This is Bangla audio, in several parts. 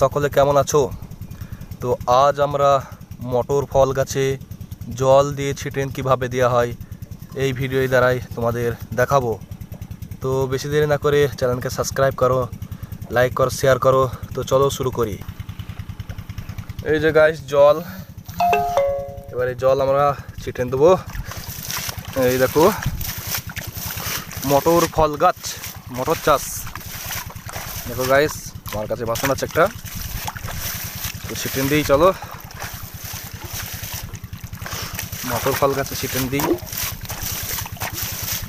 সকলে কেমন আছো? তো আজ আমরা মটর ফল গাছে জল দিয়ে ছিটেন কীভাবে দেওয়া হয়, এই ভিডিওর দ্বারাই তোমাদের দেখাবো। তো বেশি দেরি না করে চ্যানেলকে সাবস্ক্রাইব করো, লাইক করো, শেয়ার করো। তো চলো শুরু করি। এই যে গাইস জল। এবারে জল আমরা ছিটেন দেবো। এই দেখো, মটর ফল গাছ, মটর চাষ। দেখো গাইস আমার কাছে বাসন আছে একটা। তো ছিটেন দিই, চলো। মটর ফল গাছে ছিটেন দিই।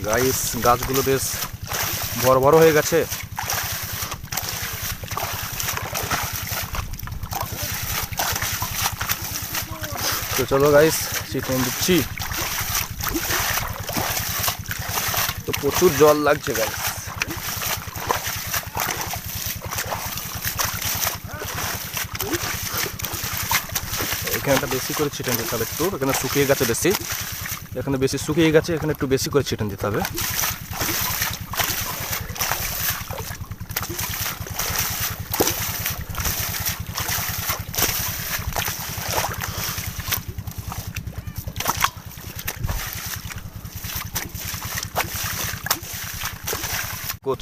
গাইস গাছগুলো বেশ বড় বড় হয়ে গেছে। তো চলো গাইস ছিটেন দিচ্ছি। তো প্রচুর জল লাগছে গাইস এখানটা বেশি করে ছিটেন দিতে হবে একটু। এখানে শুকিয়ে গেছে বেশি। এখানে বেশি শুকিয়ে গেছে, এখানে একটু বেশি করে ছিটেন দিতে হবে।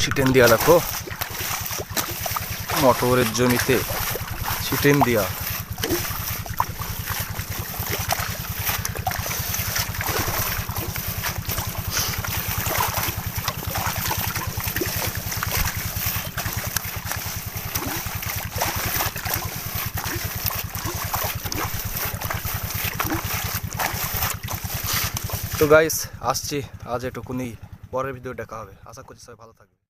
ছিটেন দিয়া, দেখো। মটরের জমিতে ছিটেন দিয়া। তো গাইস আসছি। আজ এটুকুনি পরের ভিডিও দেখা হবে। আশা করছি সবাই ভালো থাকবে